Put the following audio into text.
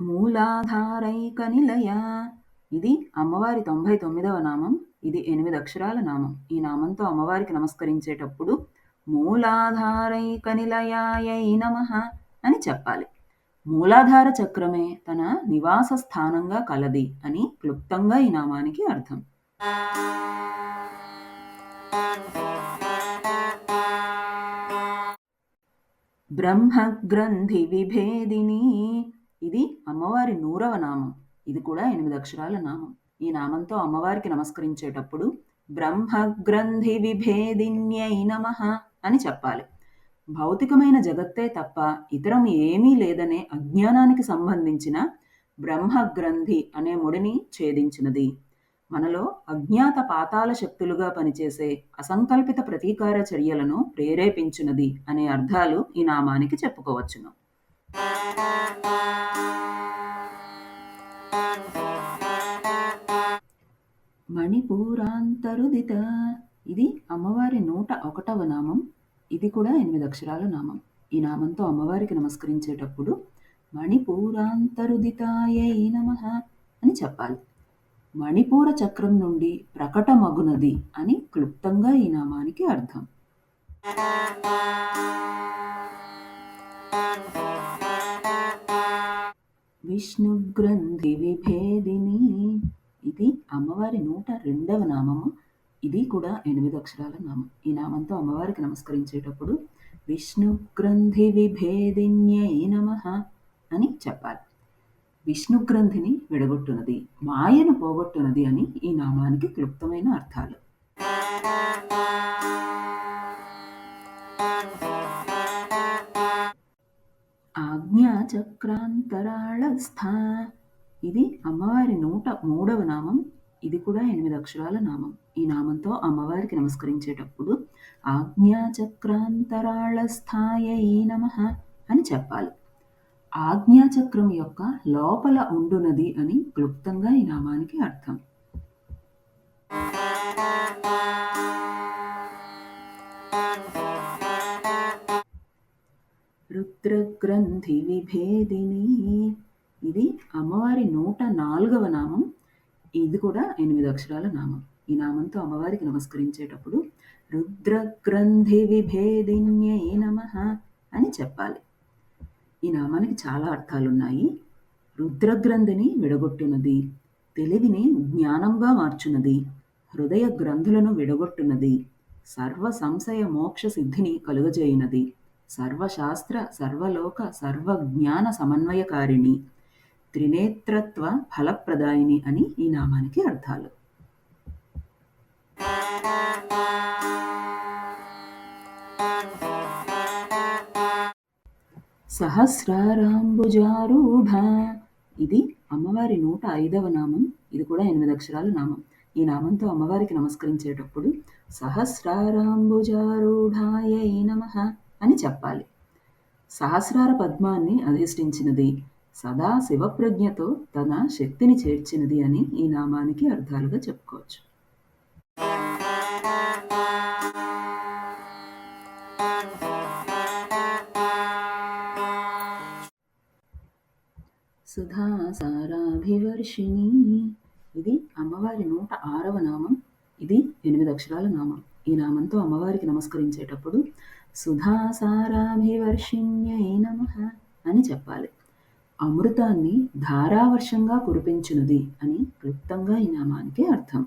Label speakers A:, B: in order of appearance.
A: మూలాధారైక నిలయ ఇది అమ్మవారి తొంభై తొమ్మిదవ నామం ఇది ఎనిమిది అక్షరాల నామం. ఈ నామంతో అమ్మవారికి నమస్కరించేటప్పుడు మూలాధారైక నిలయాయై నమ అని చెప్పాలి. మూలాధార చక్రమే తన నివాస స్థానంగా కలది అని క్లుప్తంగా ఈ నామానికి అర్థం. బ్రహ్మగ్రంథి విభేదిని ఇది అమ్మవారి నూరవ నామం. ఇది కూడా ఎనిమిది అక్షరాల నామం. ఈ నామంతో అమ్మవారికి నమస్కరించేటప్పుడు బ్రహ్మగ్రంథి విభేదిన్యై నమ అని చెప్పాలి. భౌతికమైన జగత్తే తప్ప ఇతరం ఏమీ లేదనే అజ్ఞానానికి సంబంధించిన బ్రహ్మగ్రంథి అనే ముడిని ఛేదించినది. మనలో అజ్ఞాత పాతాల శక్తులుగా పనిచేసే అసంకల్పిత ప్రతీకార చర్యలను ప్రేరేపించినది అనే అర్థాలు ఈ నామానికి చెప్పుకోవచ్చును. మణిపూరాంతరుదిత. ఇది అమ్మవారి నూట ఒకటవ నామం. ఇది కూడా ఎనిమిది అక్షరాల నామం. ఈ నామంతో అమ్మవారికి నమస్కరించేటప్పుడు మణిపూరాంతరుదితాయై నమ అని చెప్పాలి. మణిపూర చక్రం నుండి ప్రకటమగునది అని క్లుప్తంగా ఈ నామానికి అర్థం. విష్ణుగ్రంథి విభేదిని ఇది అమ్మవారి నూట రెండవ నామము. ఇది కూడా ఎనిమిది అక్షరాల నామం. ఈ నామంతో అమ్మవారికి నమస్కరించేటప్పుడు విష్ణుగ్రంథి విభేదిన్యై నమ అని చెప్పాలి. విష్ణుగ్రంథిని విడగొట్టునది మాయను పోగొట్టునది అని ఈ నామానికి క్లుప్తమైన అర్థాలు. ఆజ్ఞాచక్రాంతరాళస్థా. ఇది అమ్మవారి నూట మూడవ నామం. ఇది కూడా ఎనిమిది అక్షరాల నామం. ఈ నామంతో అమ్మవారికి నమస్కరించేటప్పుడు ఆజ్ఞాచక్రాంతరాళస్థాయై నమ అని చెప్పాలి. ఆజ్ఞాచక్రం యొక్క లోపల ఉండునది అని క్లుప్తంగా ఈ నామానికి అర్థం. రుద్రగ్రంథి విభేదిని ఇది అమ్మవారి నూట నాలుగవ నామం. ఇది కూడా ఎనిమిది అక్షరాల నామం. ఈ నామంతో అమ్మవారికి నమస్కరించేటప్పుడు రుద్రగ్రంథి విభేదిన్యై నమ అని చెప్పాలి. ఈ నామానికి చాలా అర్థాలున్నాయి. రుద్రగ్రంథిని విడగొట్టునది తెలివిని జ్ఞానంగా మార్చున్నది హృదయ గ్రంథులను విడగొట్టునది సర్వ సంశయ మోక్ష సిద్ధిని కలుగజేయినది సర్వశాస్త్ర సర్వలోక సర్వజ్ఞాన సమన్వయకారిణి త్రినేత్రత్వ ఫలప్రదాయిని అని ఈ నామానికి అర్థాలు. సహస్రారాంబుజారూఢ. ఇది అమ్మవారి నూట ఐదవ నామం. ఇది కూడా ఎనిమిది అక్షరాల నామం. ఈ నామంతో అమ్మవారికి నమస్కరించేటప్పుడు సహస్రారాంబుజారూఢాయై నమ. అని చెప్పాలి. సహస్రార పద్మాన్ని అధిష్ఠించినది సదా శివప్రజ్ఞతో తన శక్తిని చేర్చినది అని ఈ నామానికి అర్థాలుగా చెప్పుకోవచ్చు. సుధాసారాభివర్షిణి. ఇది అమ్మవారి నూట ఆరవ నామం. ఇది ఎనిమిది అక్షరాల నామం. ఈ నామంతో అమ్మవారికి నమస్కరించేటప్పుడు సుధాసారాభివర్షిణ్యై నమ అని చెప్పాలి. అమృతాన్ని ధారావర్షంగా కురిపించినది అని క్లుప్తంగా ఈ నామానికి అర్థం.